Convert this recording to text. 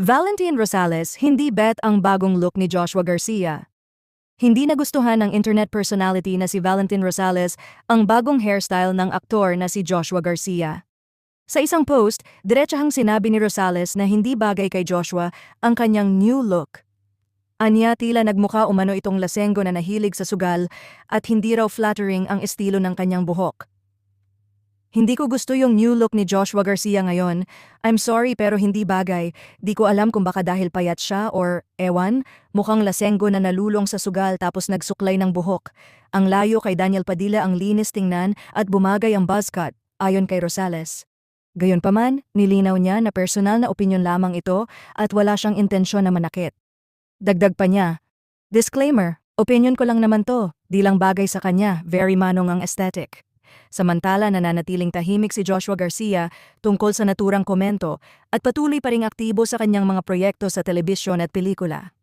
Valentin Rosales hindi bet ang bagong look ni Joshua Garcia. Hindi nagustuhan ng internet personality na si Valentin Rosales ang bagong hairstyle ng aktor na si Joshua Garcia. Sa isang post, diretsahang sinabi ni Rosales na hindi bagay kay Joshua ang kanyang new look. Anya tila nagmukha umano itong lasenggo na nahilig sa sugal at hindi raw flattering ang estilo ng kanyang buhok. Hindi ko gusto yung new look ni Joshua Garcia ngayon. I'm sorry pero hindi bagay. Di ko alam kung baka dahil payat siya or, ewan, mukhang lasenggo na nalulong sa sugal tapos nagsuklay ng buhok. Ang layo kay Daniel Padilla ang linis tingnan at bumagay ang buzz cut, ayon kay Rosales. Gayunpaman, nilinaw niya na personal na opinyon lamang ito at wala siyang intensyon na manakit. Dagdag pa niya, Disclaimer, opinion ko lang naman to, di lang bagay sa kanya, very manong ang aesthetic. Samantala nananatiling tahimik si Joshua Garcia tungkol sa naturang komento at patuloy pa ring aktibo sa kanyang mga proyekto sa telebisyon at pelikula.